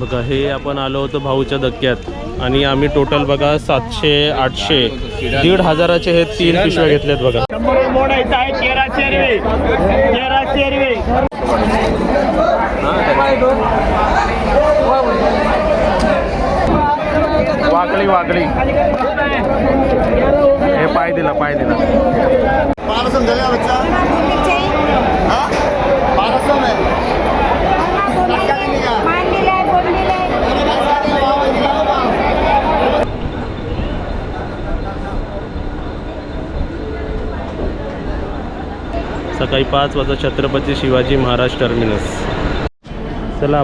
बघा हे आपण आलो होतो भाऊच्या धक्क्यात. आणि आम्ही टोटल बघा सातशे आठशे दीड हजाराचे हे तीन पिशव्या घेतल्यात बघा. वाकडी वाकडी. हे पाय दिला पाय दिला. सकाळी पाच वाजता छत्रपती शिवाजी महाराज टर्मिनस. चला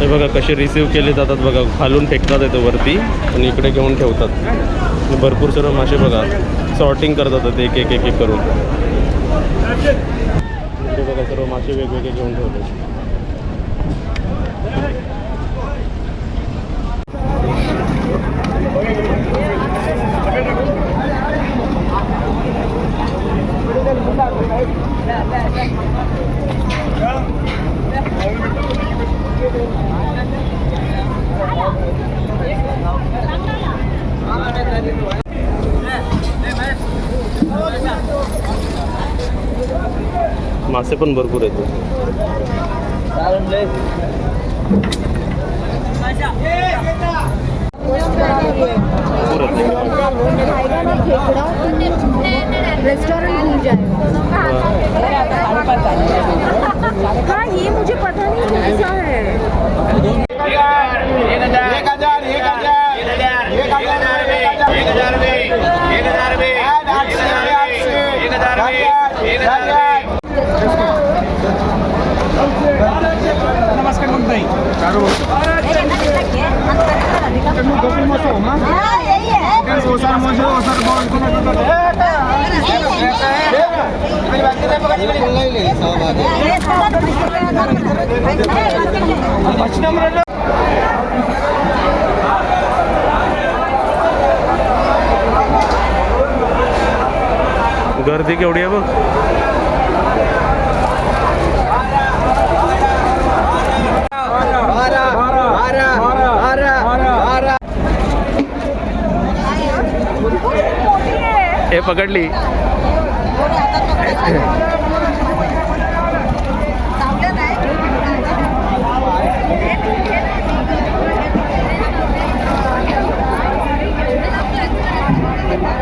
हे बघा कसे रिसिव्ह केले जातात बघा खालून फेकतात येतो वरती आणि इकडे घेऊन ठेवतात. भरपूर सर्व मासे बघा सॉर्टिंग करतात ते एक एक एक एक करून. इकडे बघा सर्व मासे वेगवेगळे घेऊन ठेवतात. मासे पण भरपूर आहेत. रेस्टोरेंट भूल जाएगा हाँ ये मुझे पता नहीं कैसा है एक हजार एक हजार एक हजार एक हजार एक हजार एक हजार एक हजार एक हजार नमस्कार मुंबई गर्दी केवढी आहे बघ. हे पकडली.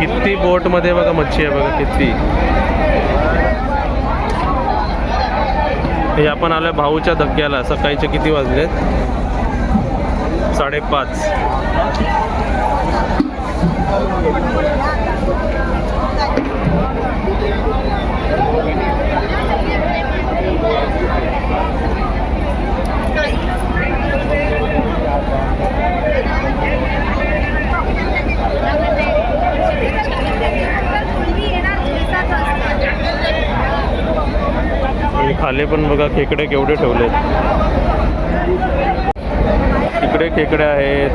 किती बोटमध्ये बघा मच्छी आहे बघा किती. हे आपण आलोय भाऊच्या धक्क्याला. सकाळचे किती वाजलेत साडेपाच. खाली पण बघा खेकडे केवढे ठेवलेत. इकडे खेकडे आहेत.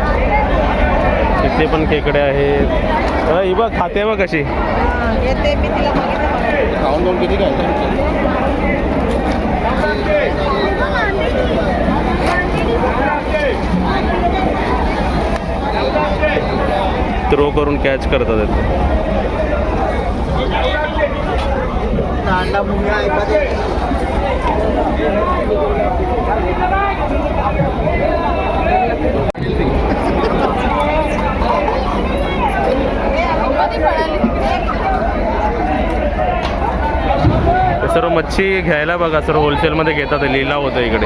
तिथे पण खेकडे आहेत. ही बघ खाते बघ कशी. थ्रो करून कॅच करतात आहेत. सर्व मच्छी घ्यायला बघा सर्व होलसेलमध्ये घेतात लिलाव होतं इकडे.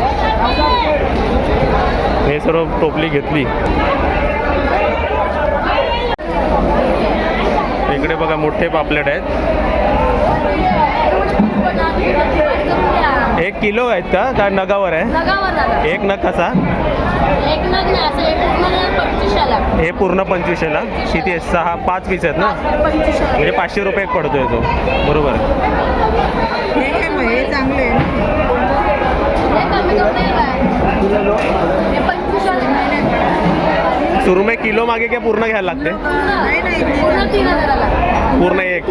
हे सर्व टोपली घेतली. इकडे बघा मोठे पापलेट आहेत. एक किलो आहेत का? का नगावर आहे. एक नग कसा? एक नग नाही असं एक पूर्ण पंचवीसशेला. हे पूर्ण पंचवीसशेला. किती आहे सहा पाच पीस आहेत ना? म्हणजे पाचशे रुपये एक पडतोय तो. बरोबर. सुरुमे किलो मागे काय पूर्ण घ्यायला लागते? पूर्ण. तीन हजाराला. पूर्ण एक.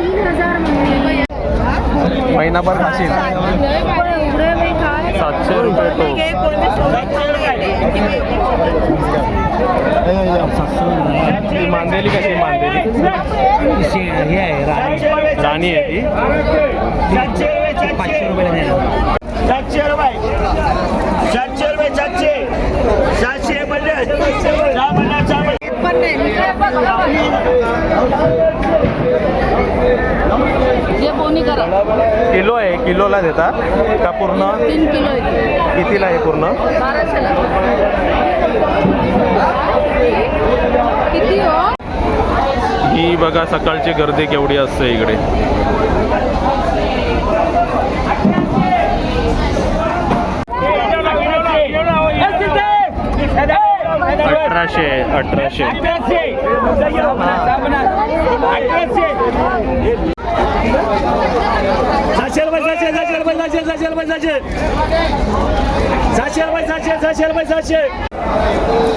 महिनाभर खाशील एवढे मी काय सातशे रुपये तो। ही मांदेली कशी मांदेली? राणी आहे ती पाचशे रुपये सातशे रुपये सातशे रुपये सातशे सातशे पन्नास सहा पन्नास सहा हे बोनी करा किलो आहे देतात का पूर्ण? तीन किलो आहे कितीला आहे पूर्ण? हो? ही बघा सकाळची गर्दी केवढी असते इकडे. अठराशे. अठराशे. सातशे रुपये सातशे सातशे रुपये सातशे सातशे रुपये सातशे सातशे रुपये सातशे सातशे रुपये सातशे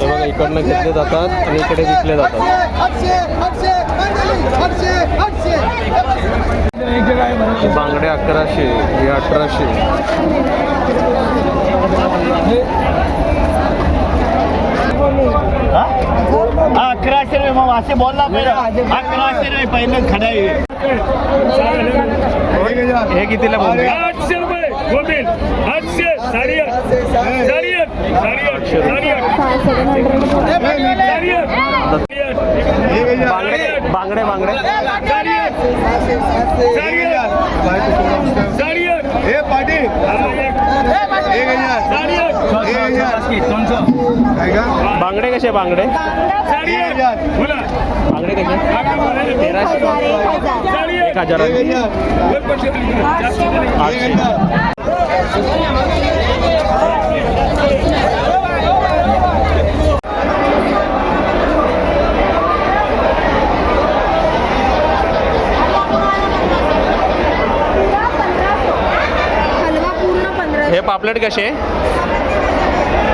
हे बघा इकडनं घेतले जातात आणि इकडे विकले जातात हे बांगडे अकराशे हे अठराशे. अकराशे रुपये मग असे बोलला पहिला. अकराशे रुपये पहिलं खडा हे कितीला बोलले आठशे रुपये आठशे साडेआठ. साडेआठ. साडेआठ. साडेआठ. साडेआठ. बांगडे बांगडे. हे पाटील. एक हजार. साडेआठ एक हजार. काय का? बांगडे कसे बांगडे? बांगडे कसे तेराशे. एक हजार. एक हजार. आठशे हलवा पूर्ण पंधरा हे पापलेट कसे?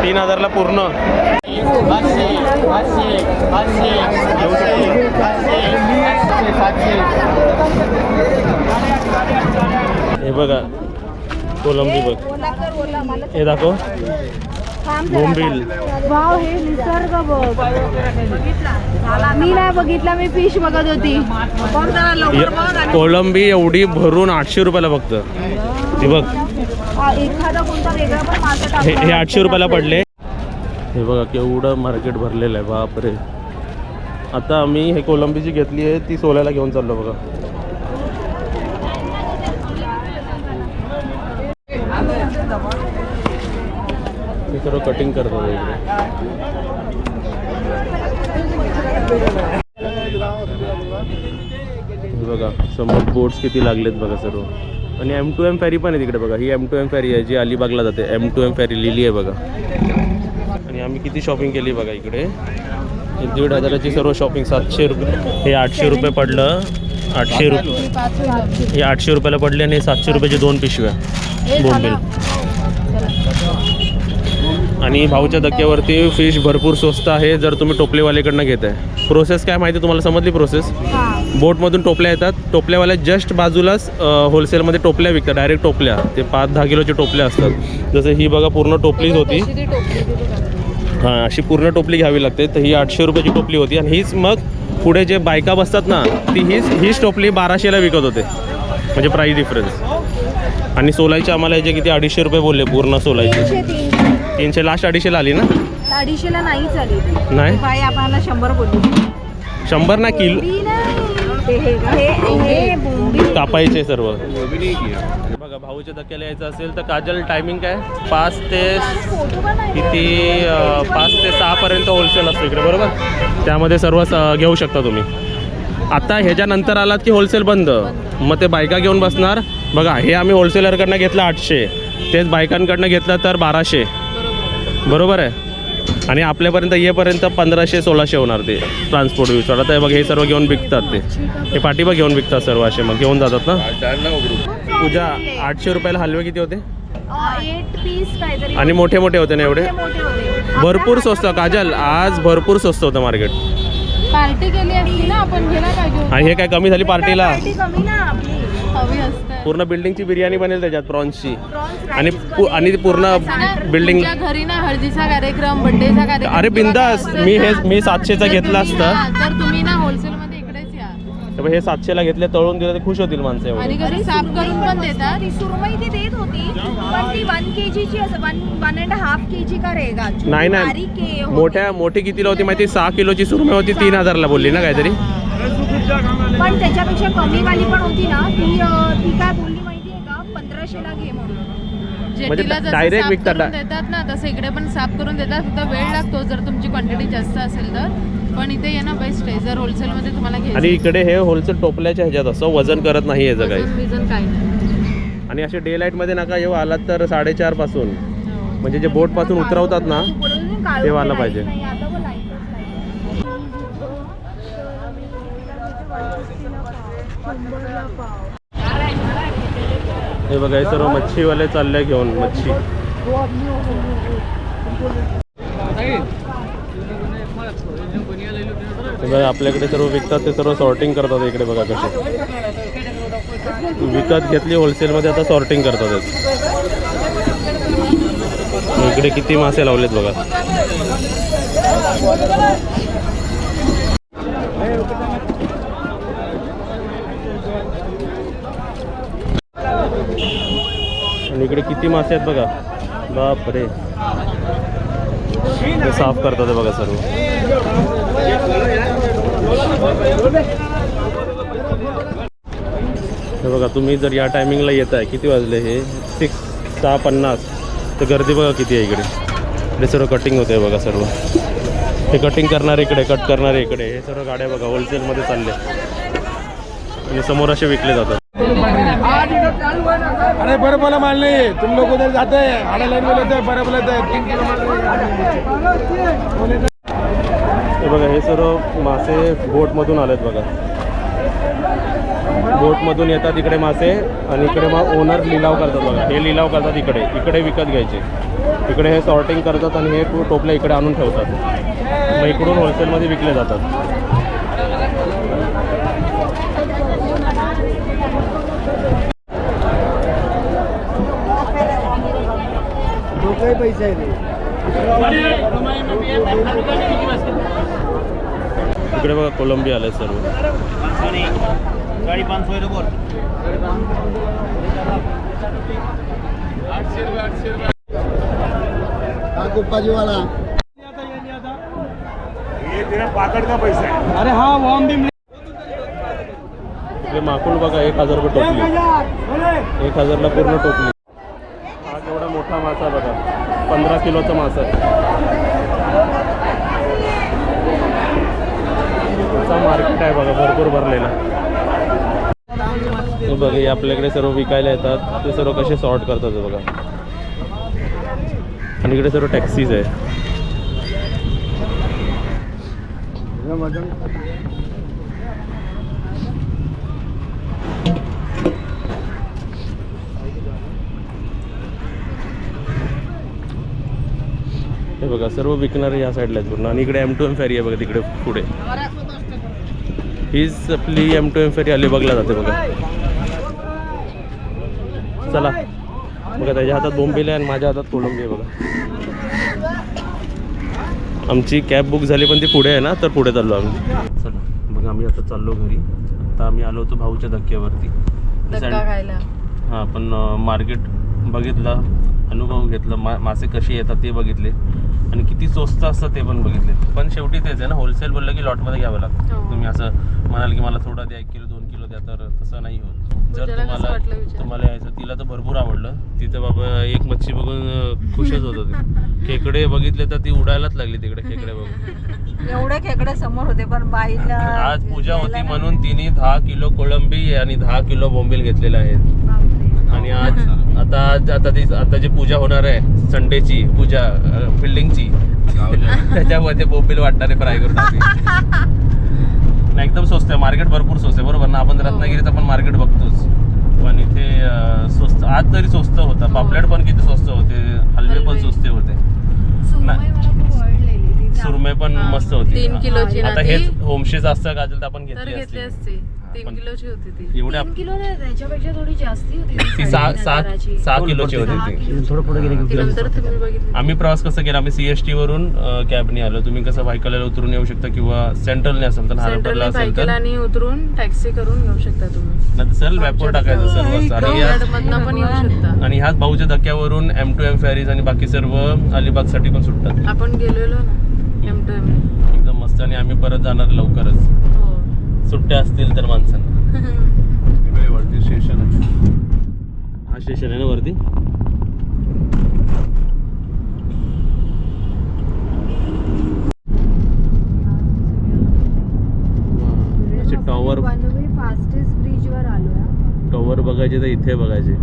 तीन हजारला पूर्ण. हे बघा कोलंबी बघ. हे दाखव. बोंबील. वाव हे निसर्ग मी नाही बघितला मी फिश बघत होती. कोलंबी एवढी भरून आठशे रुपयाला फक्त हे बघ. एखादा कोणता वेगळा पण मासा हे हे. आठशे रुपयाला पडले. हे बघा केवढं मार्केट भरलेलं आहे बापरे. आता आम्ही हे कोलंबी जी घेतली आहे ती सोलायला घेऊन चाललो बघा. सर्व कटिंग करतो इकडे. हे बघा समोर बोट्स किती लागलेत बघा सर्व. आणि एम टू एम फेरी पण आहे तिकडे बघा. ही एम टू एम फेरी आहे जी अलिबागला जाते. एम टू एम फेरी लिहिली आहे बघा. आणि आम्ही किती शॉपिंग केली बघा इकडे. दीड हजाराची सर्व शॉपिंग सातशे रुपये. हे आठशे रुपये पडलं. आठशे रुपये हे आठशे रुपयाला पडले आणि सातशे रुपयाचे दोन पिशव्या. बोंबील आणि भाऊच्या धक्क्यावरती फिश भरपूर स्वस्त आहे जर तुम्ही टोपलेवाल्याकडनं घेत आहे प्रोसेस काय माहिती तुम्हाला? समजली प्रोसेस हां. बोटमधून टोपल्या येतात. टोपल्यावाल्या जस्ट बाजूलाच होलसेलमध्ये टोपल्या विकतात. डायरेक्ट टोपल्या. ते पाच दहा किलोचे टोपल्या असतात. जसं ही बघा पूर्ण टोपलीच होती. तशी ती टोपली ती बघा. हां अशी पूर्ण टोपली घ्यावी लागते. तर ही आठशे रुपयाची टोपली होती. आणि हीच मग पुढे जे बायका बसतात ना ती हीच हीच टोपली बाराशेला विकत होते. म्हणजे प्राईस डिफरन्स आणि सोलायचे आम्हाला याचे किती? अडीचशे रुपये बोलले पूर्ण सोलायचे. तीनशे लास्ट अडीचशेला आली ना? अडीचशेला नाही चालेल नाही? बाई आम्हाला शंभर बोलली शंभर ना किलो. हे हे हे कापायचे सर्व. बघा भाऊच्या धक्क्याला यायचं असेल तर काजल टायमिंग काय? पाच ते. किती पाच ते सहापर्यंत होलसेल असतो इकडे बरोबर? त्यामध्ये सर्व घेऊ शकता तुम्ही. आता ह्याच्यानंतर आलात की होलसेल बंद? मग ते बायका घेऊन बसणार. बघा हे आम्ही होलसेलरकडनं घेतलं आठशे. तेच बायकांकडनं घेतलं तर बाराशे. बरोबर आहे. आणि आपल्यापर्यंत येपर्यंत पंधराशे सोळाशे होणार ते ट्रान्सपोर्ट यूज आता बघ हे सर्व घेऊन विकतात ते. हे पाठीबा घेऊन विकतात सर्व असे मग. घेऊन जातात ना? पूजा आठशे रुपयाला हलवे किती होते? आणि मोठे मोठे होते ना एवढे? भरपूर स्वस्त. काजल आज भरपूर स्वस्त होतं मार्केट. पार्टी केली असती ना आपण आणि हे काय कमी झाली पार्टीला? हवी असते. पूर्ण बिल्डिंगची बिर्याणी बनेल त्याच्यात प्रॉन्सची. आणि पु- आणि ती पूर्ण बिल्डिंग तुमच्या घरी ना हळदीचा कार्यक्रम बर्थडेचा कार्यक्रम अरे किंवा बिंदास काय मी हे असेल ना, मी सातशेचा तर घेतला तुम्ही असता. तर तुम्ही ना होलसेल मध्ये इकडेच या. तर हे सातशेला घेतले तळून दिलं तर खुश होतील माणसं एवढे. आणि कधी साफ करून पण देतात. ती सुरमई ती देत होती पण ती वन के असं one one and half K G का रहेगा नाही बारीक नाही होती. मोठ्या मोठी कितीला होती माहिती? सहा किलोची सुरमई होती तीन हजारला बोलली ना काहीतरी. पण त्याच्यापेक्षा कमी वाली पण होती ना ती ती काय बोलली माहितीये का? पंधराशेला घे म्हणून. direct साफ विकतात. देतात ना तसं इकडे पण साफ करून देतात. फक्त वेळ लागतो जर तुमची क्वांटिटी जास्त असेल तर. पण इथे ये ना बेस्ट आहे. जर होलसेल मध्ये तुम्हाला आणि घ्यायचं इकडे हे होलसेल टोपल्याच्या ह्याच्यात असं वजन करत नाही याचं काही वजन काही नाही. आणि असे डे मध्ये नका येऊ आलात तर साडेचारपासून. म्हणजे जे बोटपासून उतरवतात ना ते वाला पाहिजे. हे बघा हे सर्व मच्छीवाले चालले घेऊन मच्छी. बघा आपल्याकडे सर्व विकतात ते सर्व सॉर्टिंग करतात इकडे बघा कसे. विकत घेतली होलसेलमध्ये आता सॉर्टिंग करतात इकडे किती मासे लावलेत बघा. इकडे किती मासे आहेत बघा. बाप रे ते साफ करतात बघा सर्व. हे बघा तुम्ही जर या टायमिंगला येत आहे किती वाजले हे? सिक्स सहा पन्नास. तर गर्दी बघा किती आहे इकडे. इकडे सर्व कटिंग होते बघा सर्व. हे कटिंग करणारे इकडे कट करणारे इकडे. हे सर्व गाड्या बघा होलसेलमध्ये चालले. आणि समोर असे विकले जातात. अरे बरं बोला माल नहीं तुम लोग उधर जाते हैं लाइन में लेते हैं बरं बोलते हैं तीन किलो हे बघा हे सर्व मासे बोटमधून आलेत बघा. बोटमधून येतात इकडे मासे आणि इकडे मग ओनर लिलाव करतात बघा. हे लिलाव करतात इकडे. इकडे विकत घ्यायचे. इकडे हे सॉर्टिंग करतात आणि हे टोपल्या इकडे आणून ठेवतात. मग इकडून होलसेलमध्ये विकले जातात. पैसे इकडे बघा कोलंबी आले सर्व. गाड़ी पाँच सौ बोल गुप्पाजी वाला ये तेरा पाकड़ का पैसा है अरे हाँ वो हम भी इकडे माकुल बघा एक हजार रुपये टोपली. एक हजारला पूर्ण टोपली. हा केवढा मोठा मासा बघा. पंधरा किलोचं मासं आहे. मार्केट आहे बघा भरपूर भरलेला. बघा हे आपल्याकडे सर्व विकायला येतात. ते सर्व कसे सॉर्ट करतात बघा. आणि इकडे सर्व टॅक्सीज आहे हे बघा सर्व विकणारे या साईडला आहेत पूर्ण. आणि इकडे एम टू एम फेरी आहे बघा तिकडे पुढे. हीच आपली एम टू एम फेरी अलिबागला जाते बघा. चला. बघा त्याच्या हातात बोंबिल आहे आणि माझ्या हातात कोलंबी आहे बघा. आमची कॅब बुक झाली पण ती पुढे आहे ना तर पुढे चाललो आम्ही. चला बघा आम्ही आता चाललो घरी. आता आम्ही आलो होतो भाऊच्या धक्क्यावरती. हां पण मार्केट बघितलं अनुभव घेतलं. मा मासे कसे येतात ते बघितले. आणि किती स्वस्त असतं ते पण बघितले. पण शेवटी तेच आहे ना होलसेल बोललं की लॉटमध्ये घ्यावं लागतं. हो. तुम्ही असं म्हणाल की मला थोडा द्या एक किलो दोन किलो द्या तर तसं नाही होत. जर पूजाला कसं तुम्हाला? तुम्हाला यायचं तिला तर भरपूर आवडलं. तिथं बाबा एक मच्छी बघून खुशच होत होती. खेकडे बघितले तर ती उडायलाच लागली तिकडे खेकडे बघून. एवढे खेकडे समोर होते पण बाईला आज पूजा होती म्हणून तिने दहा किलो कोळंबी आणि दहा किलो बोंबील घेतलेले आहेत आणि आज आता आज आता ती आता जी पूजा होणार आहे संडेची पूजा बिल्डिंगची त्याच्यामध्ये बोंबील वाटणारे फ्राय करून टाकली. नाही एकदम स्वस्त आहे मार्केट भरपूर स्वस्त आहे बरोबर ना? आपण रत्नागिरीत आपण मार्केट बघतोच. पण इथे स्वस्त आज तरी स्वस्त होता. पापलेट पण किती स्वस्त होते हलवे पण. स्वस्त होते. सुरमई पण मस्त होती. आता? हेच होमशेच असतं काजल तर आपण घेतली असती. तीन पण- किलोची होती ती. एवढ्या तीन किलो नाही त्याच्यापेक्षा थोडी जास्ती होती ती ती सहा साडेतीन सहा हजाराची. सहा किलोची होती सहा ती. किलो. ती नंतर तुम्ही बघितली. आम्ही प्रवास कसा केला? आम्ही सीएसटी वरून कॅबने आलो. तुम्ही कसं व्हायकलला उतरून येऊ शकता किंवा सेंट्रलने असेल तर सेंट्रल असेल तर? बायकेला आणि उतरून टॅक्सी करून घेऊ शकता तुम्ही. नाही सर टाकायचं सर्व असतं. आणि ह्याच मधनं पण येऊ शकता. आणि ह्याच भाऊच्या धक्क्यावरून एम टू एम फेरीज आणि बाकी सर्व अलिबागसाठी पण सुटतात. आपण गेलेलो ना एम टू एम एकदम मस्त. आणि आम्ही परत जाणार लवकरच. सुट्ट्या असतील तर माणसांना. वरती स्टेशन हा स्टेशन आहे ना वरती? असे टॉवर फास्टेस्ट ब्रिज वर आलो टॉवर बघायचे तर इथे बघायचे.